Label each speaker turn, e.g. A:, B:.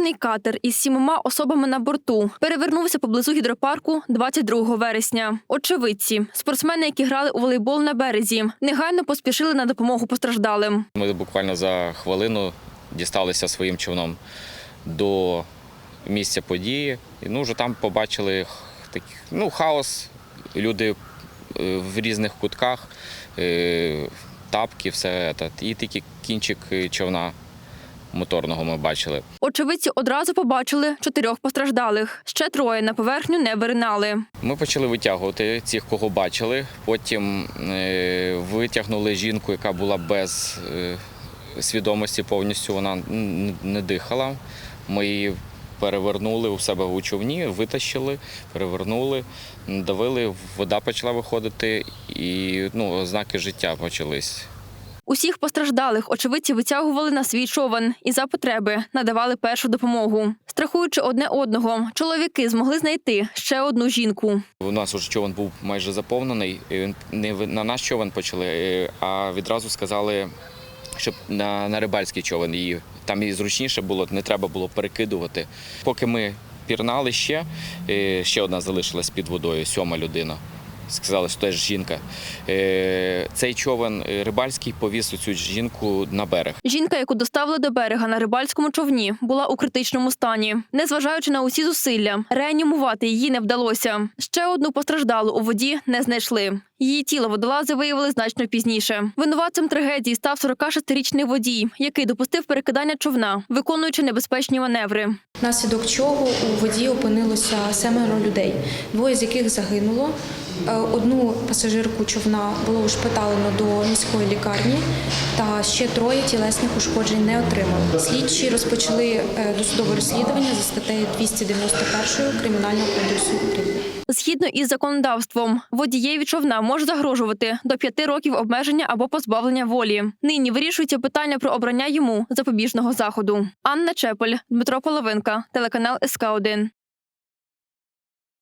A: Моторний катер із сімома особами на борту перевернувся поблизу гідропарку 22 вересня. Очевидці, спортсмени, які грали у волейбол на березі, негайно поспішили на допомогу постраждалим.
B: Ми буквально за хвилину дісталися своїм човном до місця події. І ну, вже там побачили такий, ну, хаос, люди е, в різних кутках, е, тапки, все це. І тільки кінчик е, човна моторного ми бачили.
A: Очевидці одразу побачили чотирьох постраждалих. Ще троє на поверхню не виринали.
B: Ми почали витягувати цих, кого бачили. Потім е, витягнули жінку, яка була без е, свідомості повністю. Вона не дихала. Ми її перевернули у себе у човні, витащили, перевернули, давили, вода почала виходити, і ну, ознаки життя почались.
A: Усіх постраждалих очевидці витягували на свій човен і за потреби надавали першу допомогу. Страхуючи одне одного, чоловіки змогли знайти ще одну жінку.
B: У нас уже човен був майже заповнений. Не на наш човен почали, е, а відразу сказали, щоб на, на рибальський човен її там і зручніше було, не треба було перекидувати. Поки ми пірнали ще, е, ще одна залишилась під водою, сьома людина. Сказали, що теж жінка. Е, Цей човен е, рибальський повіз цю жінку на берег.
A: Жінка, яку доставили до берега на рибальському човні, була у критичному стані. Незважаючи на усі зусилля, реанімувати її не вдалося. Ще одну постраждалу у воді не знайшли. Її тіло водолази виявили значно пізніше. Винуватцем трагедії став 46-річний водій, який допустив перекидання човна, виконуючи небезпечні маневри.
C: Внаслідок чого у воді опинилося семеро людей, двоє з яких загинуло. Е, Одну пасажирку човна було ушпиталено до міської лікарні, та ще троє тілесних ушкоджень не отримали. Слідчі розпочали е, досудове розслідування за статтею 291 Кримінального кодексу України.
A: Згідно із законодавством, водієві човна може загрожувати до п'яти років обмеження або позбавлення волі. Нині вирішується питання про обрання йому запобіжного заходу. Анна Чепель, Дмитро Половинка, телеканал СК 1